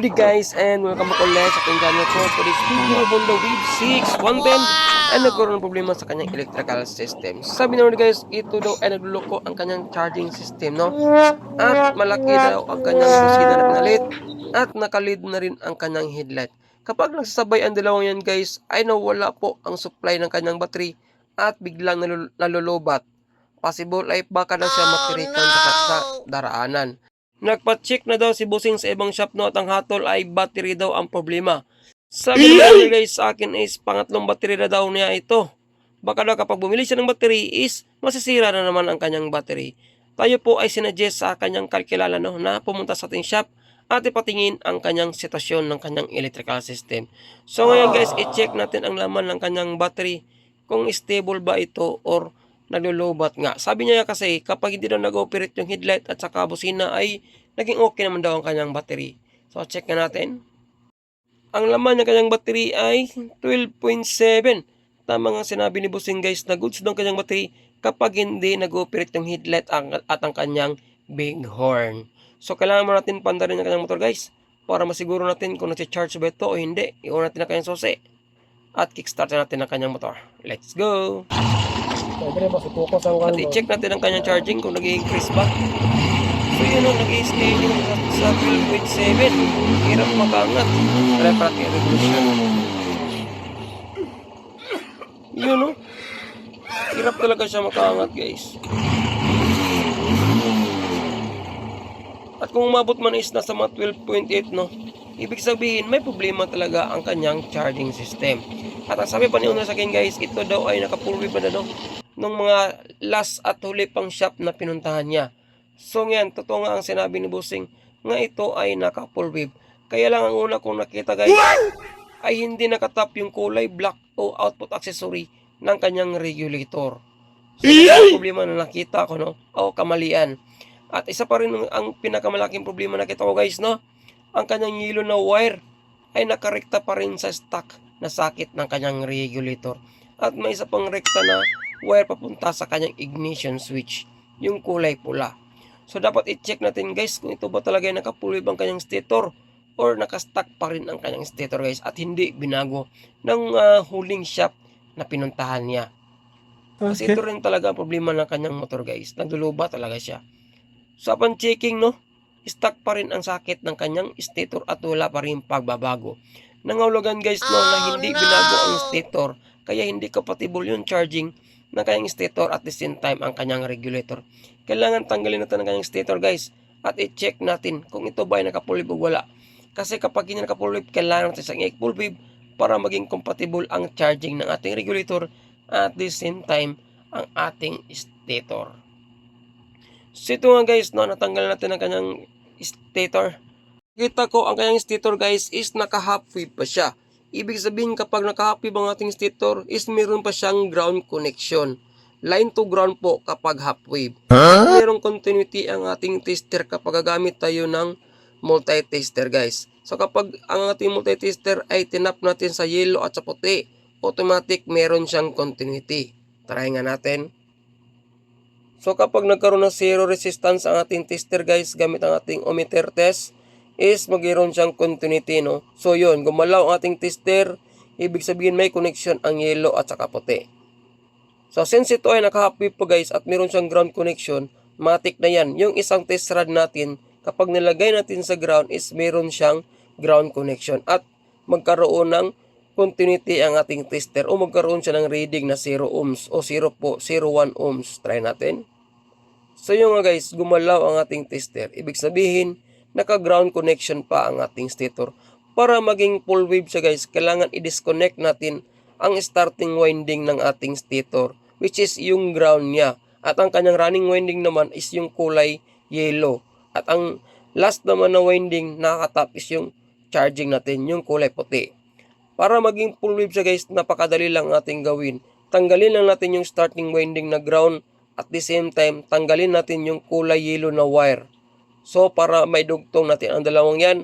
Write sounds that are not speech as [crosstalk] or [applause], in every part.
Good day guys and welcome back ulit sa ating channel ko for this video Honda Wave 6 110 and nagkaroon ng problema sa kanyang electrical system. Sabi naman guys, ito daw ay nagluloko ang kanyang charging system no? At malaki daw ang kanyang busina na pinalit at nakalid na rin ang kanyang headlight. Kapag nagsasabay ang dalawang yan guys, ay nawala po ang supply ng kanyang battery at biglang nalul- nalulobat. Possible ay baka daw siya matirikan sa, sa daraanan. Nagpa-check na daw si Busing sa ibang shop no at ang hatol ay battery daw ang problema. Sabi niya guys sa akin is pangatlong battery na daw niya ito. Baka daw kapag bumili siya ng battery is masisira na naman ang kanyang battery. Tayo po ay sinuggest sa kanyang kalkilala no, na pumunta sa ating shop at ipatingin ang kanyang sitwasyon ng kanyang electrical system. So ngayon guys, i-check natin ang laman ng kanyang battery kung stable ba ito or naglulubat nga. Sabi niya kasi kapag hindi daw nag-operate yung headlight at saka busina ay naging okay naman daw ang kanyang battery. So check na natin. Ang laman ng kanyang battery ay 12.7. Tama nga sinabi ni Busing guys na goods daw ang kanyang battery kapag hindi nag-operate yung headlight at ang kanyang big horn. So kailangan mo natin pandarin ang kanyang motor guys para masiguro natin kung nag-charge ba ito o hindi. Iwan natin ang kanyang susi at kickstart natin ang kanyang motor. Let's go! At i-check natin ang kanyang charging kung nag-increase ba. So yun o, nag-stay yung sa, sa 12.7. Hirap pa natin revolution. Yun o. Hirap talaga siya makangat guys. At kung umabot man is nasa mga 12.8 no, ibig sabihin may problema talaga ang kanyang charging system. At ang sabi pa ni Una sa akin guys, ito daw ay nakapulwi pa na daw nung mga last at huli pang shop na pinuntahan niya. So ngayon, totoo nga ang sinabi ni Busing nga ito ay naka full wave. Kaya lang ang una kong nakita guys ay hindi nakatap yung kulay black o output accessory ng kanyang regulator. So ang problema na nakita ko no o kamalian. At isa pa rin ang, ang pinakamalaking problema na nakita ko guys no, ang kanyang yellow na wire ay nakarekta pa rin sa stock na sakit ng kanyang regulator. At may isa pang rekta na wire papunta sa kanyang ignition switch, yung kulay pula. So dapat i-check natin guys kung ito ba talaga yung nakapulwib ang kanyang stator or nakastock pa rin ang kanyang stator guys at hindi binago ng ah, huling shop na pinuntahan niya. Kasi ito rin talaga ang problema ng kanyang motor guys. Nagluluba talaga siya. So upon checking no, stock pa rin ang sakit ng kanyang stator at wala pa rin pagbabago. Nangahulugan guys no na hindi binago ang stator kaya hindi compatible yung charging ng kanyang stator at the same time ang kanyang regulator. Kailangan tanggalin natin ang kanyang stator guys at i-check natin kung ito ba ay nakapulib o wala. Kasi kapag hindi nakapulib, kailangan natin siyang i-pulib para maging compatible ang charging ng ating regulator at the same time ang ating stator. So ito nga guys, no, natanggal natin ang kanyang stator. Kita ko ang kanyang stator guys is naka-half wave pa siya. Ibig sabihin kapag naka-half wave ang ating stator is meron pa siyang ground connection. Line to ground po kapag half wave. At merong continuity ang ating tester kapag gagamit tayo ng multi-tester guys. So kapag ang ating multi-tester ay tinap natin sa yellow at sa puti, automatic meron siyang continuity. Try nga natin. So kapag nagkaroon ng zero resistance ang ating tester guys gamit ang ating ohmmeter test is magkaroon siyang continuity no. So yun, gumalaw ang ating tester, ibig sabihin may connection ang yellow at saka puti. So since ito ay naka-half-wave po guys at meron siyang ground connection, matik na yan. Yung isang test rod natin, kapag nilagay natin sa ground is meron siyang ground connection at magkaroon ng continuity ang ating tester o magkaroon siya ng reading na 0 ohms o 0 po, 0.1 ohms. Try natin. So yun nga guys, gumalaw ang ating tester. Ibig sabihin, naka-ground connection pa ang ating stator. Para maging full wave siya guys, kailangan i-disconnect natin ang starting winding ng ating stator which is yung ground niya. At ang kanyang running winding naman is yung kulay yellow. At ang last naman na winding nakakatap is yung charging natin, yung kulay puti. Para maging full wave siya guys, napakadali lang ating gawin. Tanggalin lang natin yung starting winding na ground at the same time, tanggalin natin yung kulay yellow na wire. So, para may dugtong natin ang dalawang yan,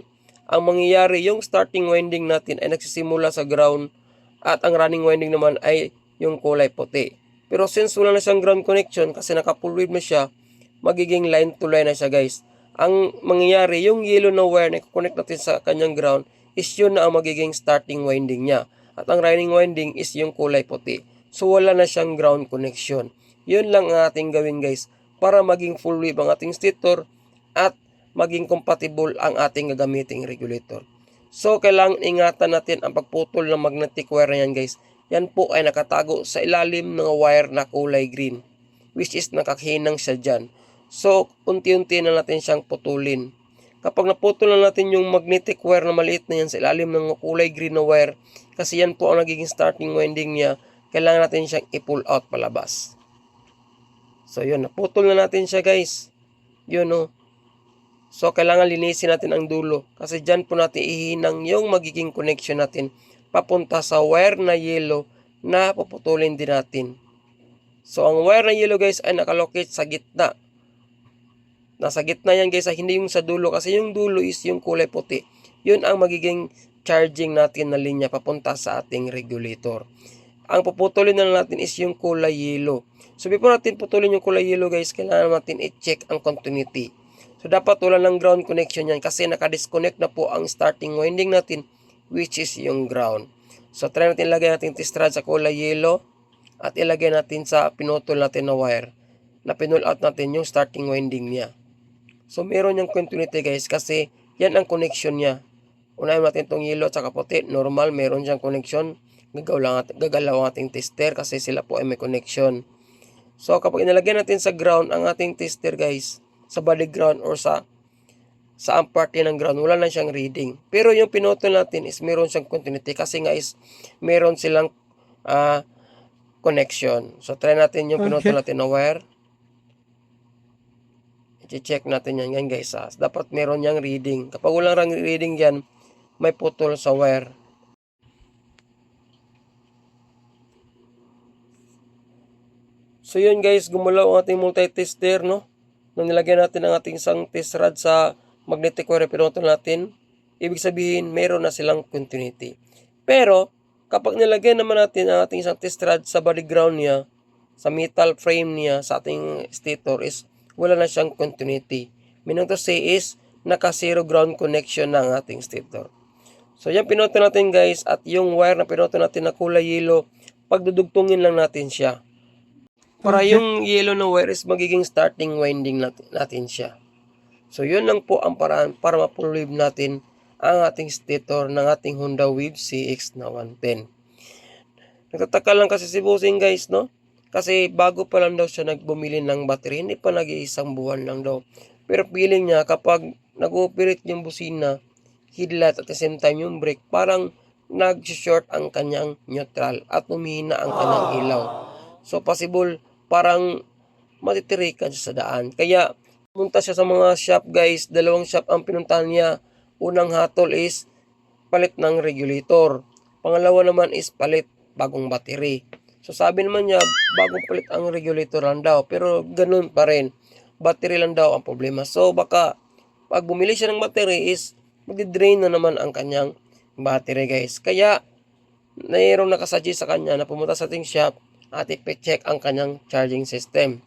ang mangyayari, yung starting winding natin ay nagsisimula sa ground at ang running winding naman ay yung kulay puti. Pero since wala na siyang ground connection kasi naka full wave na siya, magiging line to line na siya guys. ang mangyayari, yung yellow na wire na connect natin sa kanyang ground is yun na ang magiging starting winding niya. At ang running winding is yung kulay puti. So wala na siyang ground connection. Yun lang ang ating gawin guys para maging full wave ang ating stator at maging compatible ang ating gagamiting regulator. So kailangan ingatan natin ang pagputol ng magnetic wire na yan guys. Yan po ay nakatago sa ilalim ng wire na kulay green which is nakahinang siya dyan. So, unti-unti na natin siyang putulin. Kapag naputol na natin yung magnetic wire na maliit na yan sa ilalim ng kulay green na wire, kasi yan po ang nagiging starting winding niya, kailangan natin siyang i-pull out palabas. So, yun, naputol na natin siya guys. Yun o. So, kailangan linisin natin ang dulo. Kasi dyan po natin ihinang yung magiging connection natin papunta sa wire na yellow na puputulin din natin. So, ang wire na yellow guys ay nakalocate sa gitna. Nasa gitna yan guys, ay hindi yung sa dulo kasi yung dulo is yung kulay puti. Yun ang magiging charging natin na linya papunta sa ating regulator. Ang puputulin na natin is yung kulay yellow. So before natin putulin yung kulay yellow guys, kailangan natin i-check ang continuity. So dapat wala ng ground connection yan kasi nakadisconnect na po ang starting winding natin which is yung ground. So try natin ilagay natin test rod sa kulay yellow at ilagay natin sa pinutol natin na wire na pinull out natin yung starting winding niya. So meron yung continuity guys kasi yan ang connection niya. Unahin natin itong yellow at puti. Normal, meron siyang connection. Gagalaw, lang at, gagalaw ang ating tester kasi sila po ay may connection. So kapag inalagay natin sa ground ang ating tester guys, sa body ground or sa sa ang parte ng ground, wala na siyang reading. Pero yung pinutol natin is meron siyang continuity kasi nga is meron silang ah, connection. So try natin yung pinutol natin na wire. I-check natin yan, yan guys. Ha. Dapat meron niyang reading. Kapag walang rang reading yan, may putol sa wire. So yun guys, gumalaw ang ating multi-tester, no? Nung nilagyan natin ang ating isang test rod sa magnetic wire pinutol natin, ibig sabihin, meron na silang continuity. Pero, kapag nilagyan naman natin ang ating isang test rod sa body ground niya, sa metal frame niya, sa ating stator is wala na siyang continuity. Meaning to say is, naka zero ground connection ang ating stator. So yan pinotol natin guys at yung wire na pinotol natin na kulay yellow, pagdudugtungin lang natin siya. Para yung yellow na wire is magiging starting winding natin, natin siya. So yun lang po ang paraan para mapulib natin ang ating stator ng ating Honda Wave CX na 110. Nagtataka lang kasi si Bossing guys no? Kasi bago pa lang daw siya nagbumili ng battery, hindi pa nag-iisang buwan lang daw. Pero feeling niya kapag nag-ooperate yung busina, headlight at the same time yung brake, parang nag-short ang kanyang neutral at umihina ang kanyang ilaw. So possible parang matitirikan siya sa daan. Kaya pumunta siya sa mga shop guys, dalawang shop ang pinuntahan niya. Unang hatol is palit ng regulator. Pangalawa naman is palit bagong battery. So sabi naman niya, bagong palit ang regulator lang daw. Pero ganun pa rin. Battery lang daw ang problema. So baka pag bumili siya ng battery is magdi-drain na naman ang kanyang battery guys. Kaya mayroong nakasuggest sa kanya na pumunta sa ating shop at ipe-check ang kanyang charging system.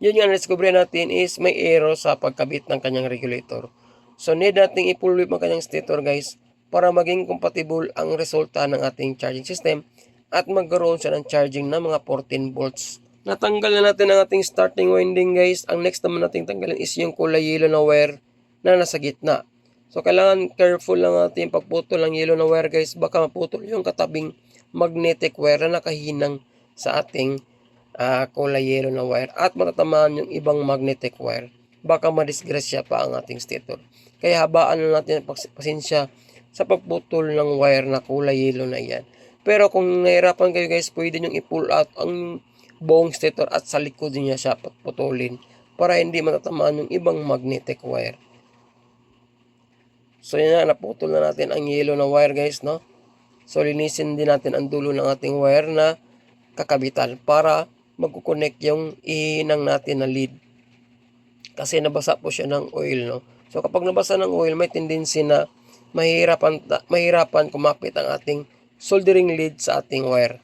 Yun nga na-discover natin is may error sa pagkabit ng kanyang regulator. So need nating i-pull whip ang kanyang stator guys para maging compatible ang resulta ng ating charging system at magkaroon siya ng charging na mga 14 volts. Natanggal na natin ang ating starting winding guys. Ang next naman nating tanggalin is yung kulay yellow na wire na nasa gitna. So kailangan careful lang natin pagputol ng yellow na wire guys. Baka maputol yung katabing magnetic wire na nakahinang sa ating ah, kulay yellow na wire at matatamaan yung ibang magnetic wire. Baka madisgrasya pa ang ating stator. Kaya habaan na natin ang pas- pasensya sa pagputol ng wire na kulay yellow na yan. Pero kung nahirapan kayo guys, pwede nyo i-pull out ang buong stator at sa likod niya siya putulin para hindi matatamaan yung ibang magnetic wire. So yun na, naputol na natin ang yellow na wire guys, no? So linisin din natin ang dulo ng ating wire na kakabitan para magkukonect yung ihinang natin na lead. Kasi nabasa po siya ng oil, no? So kapag nabasa ng oil, may tendency na mahirapan, mahirapan kumapit ang ating soldering lead sa ating wire.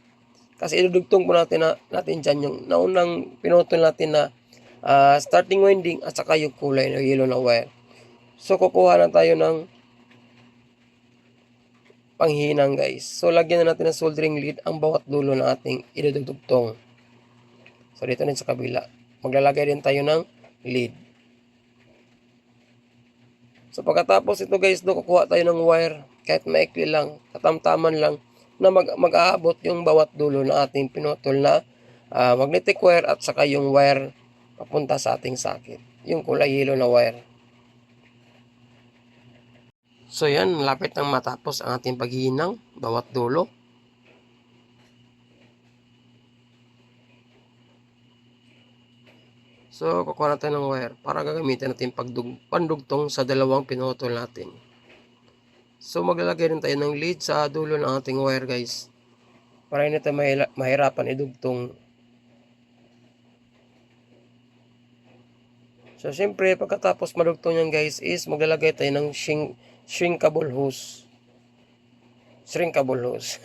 Kasi idudugtong po natin, na, natin dyan yung naunang pinutol natin na ah, starting winding at saka yung kulay na yellow na wire. So kukuha na tayo ng panghinang guys. So lagyan na natin ng soldering lead ang bawat dulo ng ating idudugtong. So dito din sa kabila. Maglalagay din tayo ng lead. So pagkatapos ito guys, do kukuha tayo ng wire kahit maikli lang, katamtaman lang na mag mag-aabot yung bawat dulo ng ating pinutol na ah, magnetic wire at saka yung wire papunta sa ating socket. Yung kulay yellow na wire. So yan, malapit nang matapos ang ating paghihinang bawat dulo. So, kukuha natin ng wire para gagamitin natin pagdug pandugtong sa dalawang pinutol natin. So, maglalagay rin tayo ng lead sa dulo ng ating wire guys. Para hindi tayo mahirapan idugtong. So, syempre, pagkatapos madugtong yan guys is maglalagay tayo ng shrink shrinkable hose. Shrinkable hose. [laughs]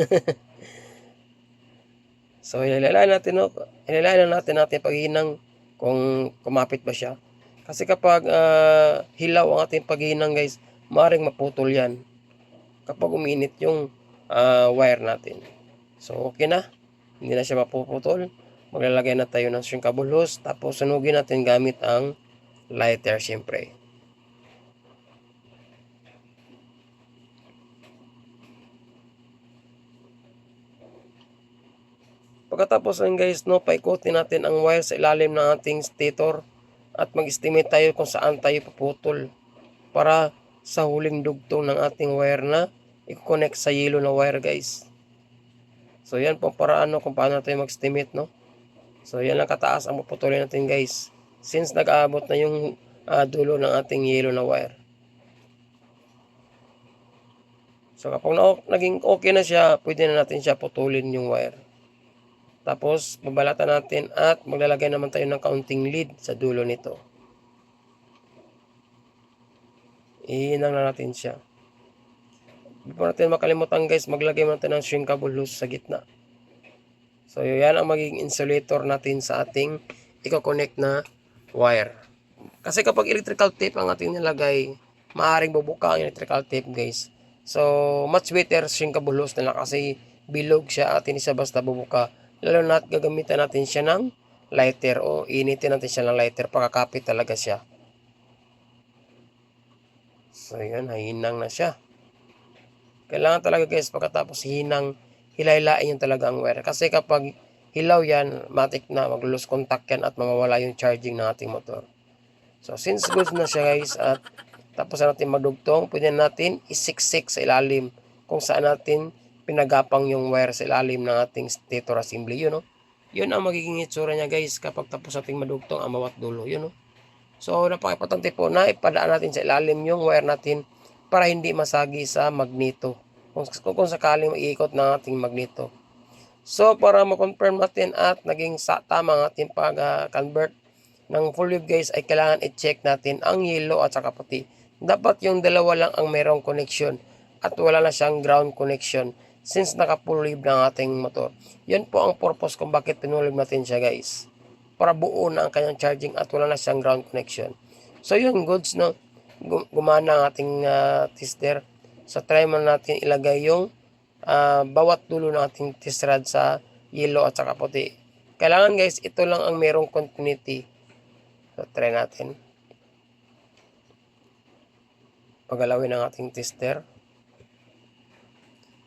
so, ilalayan natin, no? ilalayan natin natin paghinang kung kumapit ba siya. Kasi kapag ah, hilaw ang ating paghinang guys, maaaring maputol yan kapag uminit yung ah, wire natin. So, okay na. Hindi na siya mapuputol. Maglalagay na tayo ng shrinkable hose. Tapos, sunugin natin gamit ang lighter syempre. Pagkatapos ng guys, no, paikutin natin ang wire sa ilalim ng ating stator at mag-estimate tayo kung saan tayo paputol para sa huling dugtong ng ating wire na i-connect sa yellow na wire guys. So yan po para ano kung paano tayo mag-estimate no. So yan lang kataas ang puputulin natin guys. Since nag-aabot na yung ah, dulo ng ating yellow na wire. So kapag na, naging okay na siya, pwede na natin siya putulin yung wire. Tapos, babalatan natin at maglalagay naman tayo ng counting lead sa dulo nito. Ihinang na natin siya. Before natin makalimutan guys, maglagay natin ng shrinkable hose sa gitna. So, yan ang magiging insulator natin sa ating i-connect na wire. Kasi kapag electrical tape ang ating nilagay, maaaring bubuka ang electrical tape guys. So, much better shrinkable hose na kasi bilog siya at hindi siya basta bubuka. Lalo na gagamitan natin siya ng lighter o initin natin siya ng lighter pagkakapit talaga siya. So, yan, hinang na siya. Kailangan talaga guys, pagkatapos hinang, hilaylain yung talaga ang wire. Kasi kapag hilaw yan, matik na, mag-lose contact yan at mawawala yung charging ng ating motor. So, since good na siya guys, at tapos na natin madugtong, pwede natin isiksik sa ilalim kung saan natin pinagapang yung wire sa ilalim ng ating stator assembly. Yun, no? Yun ang magiging itsura niya guys kapag tapos nating madugtong ang bawat dulo. Yun, no? So, napaka-importante po na ipadaan natin sa ilalim yung wire natin para hindi masagi sa magneto. Kung, kung, kung sakaling maiikot ng ating magneto. So, para ma-confirm natin at naging sa, tama ang ating pag-convert ng full wave guys ay kailangan i-check natin ang yellow at saka puti. Dapat yung dalawa lang ang merong connection at wala na siyang ground connection since naka full wave ng ating motor. Yan po ang purpose kung bakit pinulib natin siya guys. Para buo na ang kanyang charging at wala na siyang ground connection. So yun goods no. Gu- Gumana ang ating ah, tester. So try mo natin ilagay yung ah, bawat dulo ng ating test rod sa yellow at saka puti. Kailangan guys, ito lang ang merong continuity. So try natin. Pagalawin ang ating tester.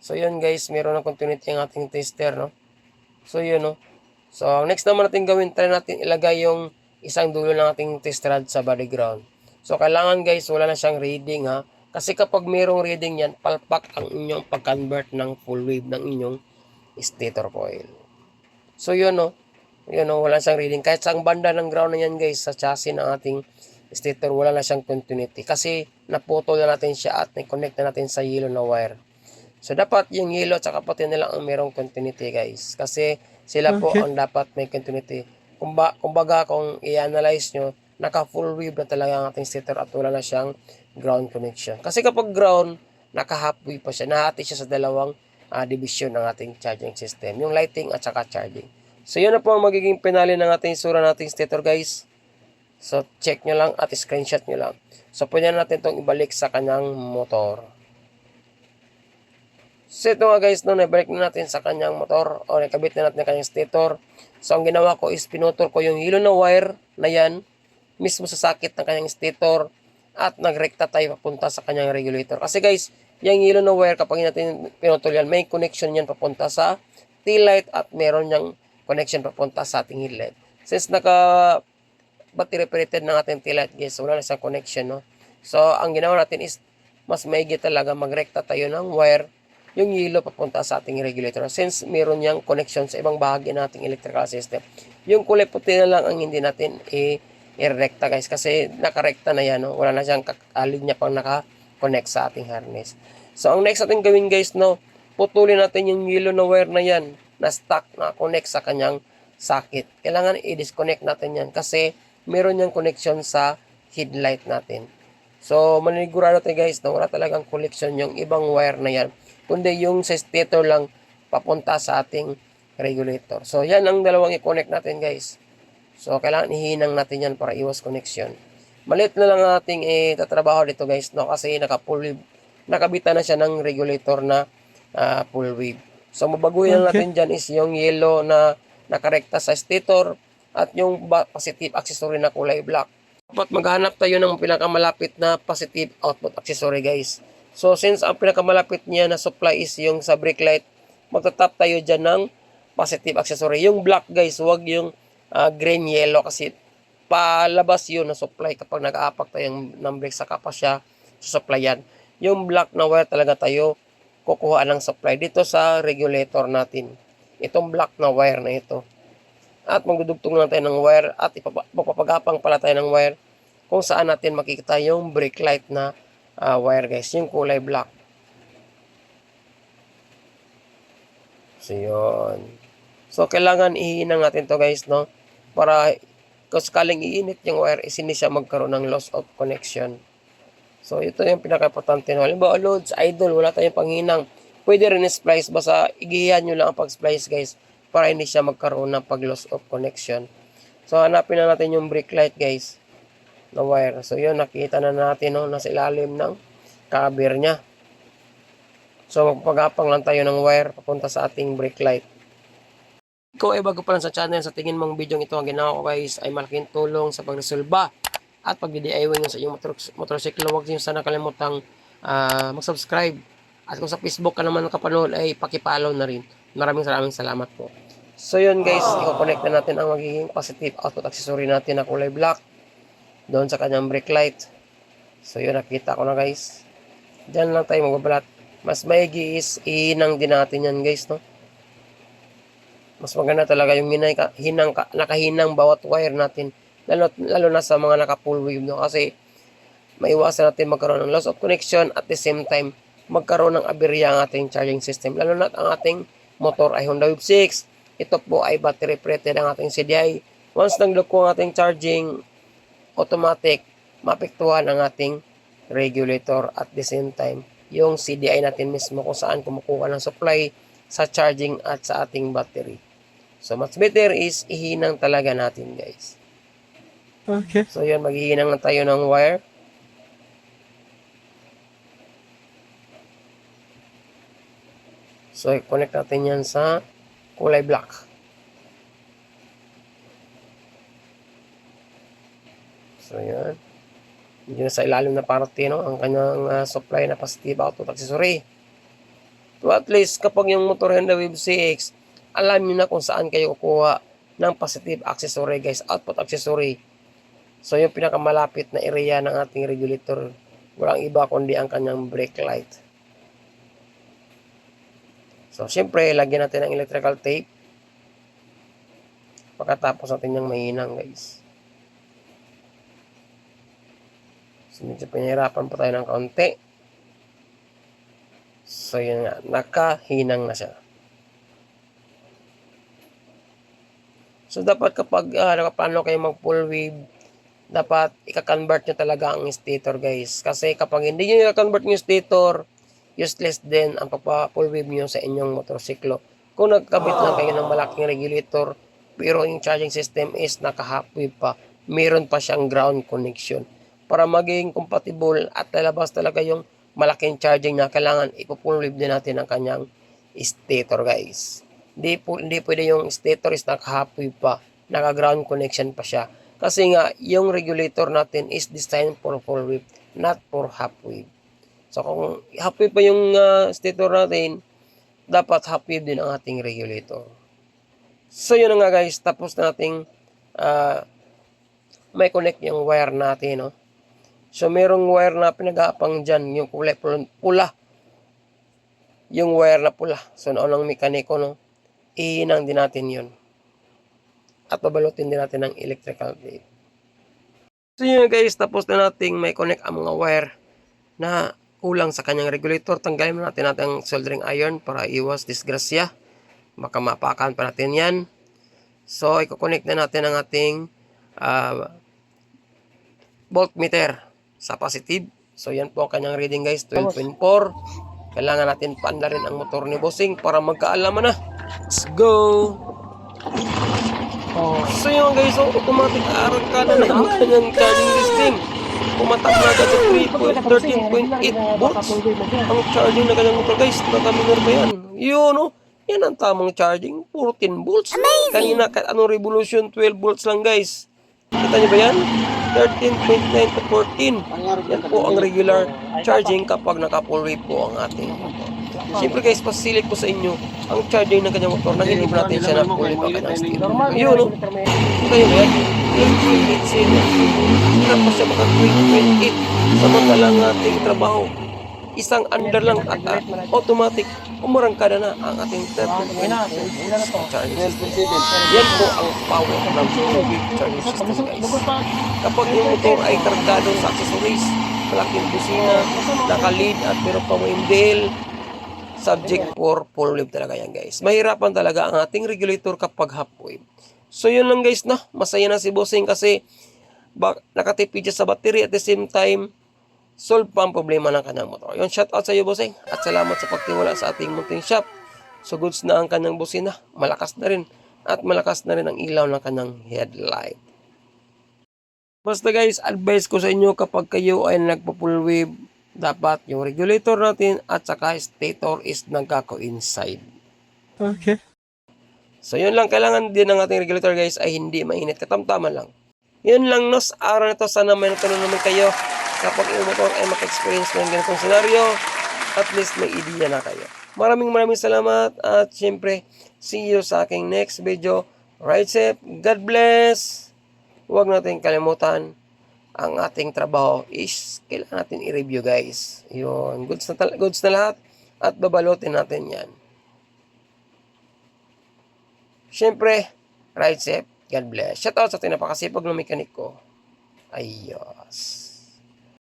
So yun guys, meron ng continuity ang ating tester, no? So yun, no? So next naman natin gawin, try natin ilagay yung isang dulo ng ating test rod sa body ground. So kailangan guys, wala na siyang reading ha. Kasi kapag merong reading yan, palpak ang inyong pag-convert ng full wave ng inyong stator coil. So yun, no? Yun, no? Wala siyang reading. Kahit sa banda ng ground na yan guys, sa chassis ng ating stator, wala na siyang continuity. Kasi naputol na natin siya at na-connect na natin sa yellow na wire. So, dapat yung yellow at puti na lang ang merong continuity, guys. Kasi sila po ang dapat may continuity. Kumba, kumbaga, kung i-analyze nyo, naka-full wave na talaga ang ating stator at wala na siyang ground connection. Kasi kapag ground, naka-half wave pa siya. Nahati siya sa dalawang ah, division ng ating charging system. Yung lighting at saka charging. So, yun na po ang magiging penali ng ating sura nating stator, guys. So, check nyo lang at screenshot nyo lang. So, pwede na natin itong ibalik sa kanyang motor. So, ito nga guys, no, nabalik na natin sa kanyang motor o nakabit na natin ang kanyang stator. So, ang ginawa ko is pinutol ko yung hilo na wire na yan mismo sa sakit ng kanyang stator at nagrekta tayo papunta sa kanyang regulator. Kasi guys, yung hilo na wire kapag natin pinutol yan, may connection yan papunta sa tail light at meron niyang connection papunta sa ating headlight. Since naka battery operated ng ating tail light guys, wala na siyang connection, no? So, ang ginawa natin is mas maigi talaga magrekta tayo ng wire yung hilo papunta sa ating regulator since meron niyang connection sa ibang bahagi ng ating electrical system. Yung kulay puti na lang ang hindi natin i- i-rekta guys kasi nakarekta na yan, no? wala na siyang linya pang naka-connect sa ating harness. So ang next natin gawin guys, no, putulin natin yung hilo na wire na yan na stuck na connect sa kanyang socket. Kailangan i-disconnect natin yan kasi meron niyang connection sa headlight natin. So, manigurado tayo guys na wala talagang connection yung ibang wire na yan. Kundi yung sa stator lang papunta sa ating regulator. So, yan ang dalawang i-connect natin guys. So, kailangan ihinang natin yan para iwas connection. Malit na lang ating eh, tatrabaho dito guys, no? Kasi naka-full nakabitan na siya ng regulator na ah, full wave. So, mabaguhin lang natin dyan is yung yellow na nakarekta sa stator at yung positive accessory na kulay black. Dapat maghanap tayo ng pinakamalapit na positive output accessory guys. So, since ang pinakamalapit niya na supply is yung sa brake light, magtatap tayo dyan ng positive accessory. Yung black guys, wag yung ah, green yellow kasi palabas yun na supply kapag nag-aapak tayo ng- brake saka pa siya susuplayan. Yung black na wire talaga tayo kukuha ng supply dito sa regulator natin. Itong black na wire na ito. At magdudugtong lang tayo ng wire at ipapa- magpapagapang pala tayo ng wire kung saan natin makikita yung brake light na ah, wire guys, yung kulay black. So, yun. So, kailangan ihinang natin to guys, no? Para kung sakaling iinit yung wire, is hindi siya magkaroon ng loss of connection. So, ito yung pinaka-importante. No? Halimbawa, loads, idle, wala tayong panghinang. Pwede rin splice, basta igihan nyo lang ang pag-splice, guys, para hindi siya magkaroon ng pag-loss of connection. So, hanapin na natin yung brake light, guys, na wire. So, yun, nakita na natin, no, nasa ilalim ng cover niya. So, magpagapang lang tayo ng wire papunta sa ating brake light. Ikaw ay bago pa lang sa channel, sa tingin mong video ito ang ginawa ko guys ay malaking tulong sa pagresolba at pag-DIY nyo sa iyong motor motorsiklo. Huwag nyo sana kalimutang ah, mag-subscribe. At kung sa Facebook ka naman nakapanood ay pakipollow na rin. Maraming maraming salamat po. So yun guys, i-connect na natin ang magiging positive output accessory natin na kulay black doon sa kanyang brake light. So yun, nakita ko na guys. Diyan lang tayo magbabalat. Mas maigi is ihinang din natin yan guys, no? Mas maganda talaga yung hinay, hinang, nakahinang bawat wire natin. Lalo, lalo na sa mga naka-full wave, no? Kasi maiwasan natin magkaroon ng loss of connection at the same time magkaroon ng aberya ang ating charging system. Lalo na ang ating motor ay Honda Wave 6. Ito po ay battery operated ang ating CDI. Once nagluko ang ating charging, automatic mapektuhan ang ating regulator at the same time yung CDI natin mismo kung saan kumukuha ng supply sa charging at sa ating battery. So, much better is ihinang talaga natin guys. Okay. So, yun, maghihinang na tayo ng wire. So, i-connect natin yan sa kulay black. So, yan. Medyo nasa ilalim na parte, no? Ang kanyang ah, supply na positive output accessory. So, at least, kapag yung motor Honda Wave CX, alam nyo na kung saan kayo kukuha ng positive accessory, guys. Output accessory. So, yung pinakamalapit na area ng ating regulator, walang iba kundi ang kanyang brake light. So, syempre, lagyan natin ng electrical tape. Pagkatapos natin yung mahinang, guys. So, medyo pinahirapan pa tayo ng kaunti. So, yun nga. Nakahinang na siya. So, dapat kapag uh, nakaplano kayo mag full wave, dapat i-convert nyo talaga ang stator guys. Kasi kapag hindi nyo i-convert yung stator, useless din ang pagpa-full wave nyo sa inyong motorsiklo. Kung nagkabit lang kayo ng malaking regulator, pero yung charging system is naka-half wave pa, meron pa siyang ground connection para maging compatible at lalabas talaga yung malaking charging na kailangan ipupulib din natin ang kanyang stator guys. Hindi, po, hindi pwede yung stator is naka-halfwave pa, naka-ground connection pa siya. Kasi nga, yung regulator natin is designed for full wave, not for half wave. So kung half wave pa yung ah, stator natin, dapat half wave din ang ating regulator. So yun na nga guys, tapos na nating ah, may connect yung wire natin, no? So merong wire na pinag-aapang dyan, yung kulay pul- pula. Yung wire na pula. So naunang mekaniko, no? Ihinang din natin yun. At babalutin din natin ng electrical tape. So yun guys, tapos na nating may connect ang mga wire na kulang sa kanyang regulator. Tanggalin na natin natin ang soldering iron para iwas disgrasya. Baka mapakan pa natin yan. So, i-connect na natin ang ating ah, voltmeter sa positive. So, yan po ang kanyang reading guys, 12.4. Kailangan natin paanda rin ang motor ni Bossing para magkaalaman na. Let's go! So yun guys, so automatic arangkada na ang kanyang charging system. Pumatak na agad sa 3.13.8 volts. Ang charging na kanyang motor guys, nakaminor ba yan? Yun oh, yan ang tamang charging, 14 volts. Kanina kahit anong revolution, 12 volts lang guys. Kita niyo ba yan? 13.9 to 14. Yan po ang regular charging kapag naka-full wave po ang ating. Siyempre guys, pasilit ko sa inyo ang charging ng kanyang motor nang hindi natin siya na full wave ang steel. Yun no? Kita niyo ba yan? 8.87. Hindi na pa siya maka 28. Samantalang ating trabaho, isang under lang at automatic umarangkada na ang ating 13.4 charging system. Yan po ang power ng wave charging system guys. Kapag yung motor ay kargado sa accessories, malaking busina, naka-lead at meron pa windmill, subject for full wave talaga yan guys. Mahirapan talaga ang ating regulator kapag half wave. So yun lang guys na, masaya na si Bossing kasi nakatipid siya sa battery at the same time solve pa ang problema ng kanyang motor. Yun, shout out sa iyo Bossing at salamat sa pagtiwala sa ating munting shop. So goods na ang kanyang busina, malakas na rin at malakas na rin ang ilaw ng kanyang headlight. Basta guys, advice ko sa inyo kapag kayo ay nagpo-full wave, dapat yung regulator natin at saka stator is nagkako-inside. Okay. So yun lang, kailangan din ng ating regulator guys ay hindi mainit, katamtaman lang. Yun lang no, sa araw na to, sana may natulong naman kayo kapag yung motor ay maka-experience ng ganitong senaryo, at least may idea na kayo. Maraming maraming salamat at syempre, see you sa aking next video. Ride safe, God bless! Huwag natin kalimutan ang ating trabaho is kailangan natin i-review guys. Yun, goods na, goods na lahat at babalutin natin yan. Siyempre, ride safe, God bless. Shout out sa ating napakasipag na mekanik ko. Ayos.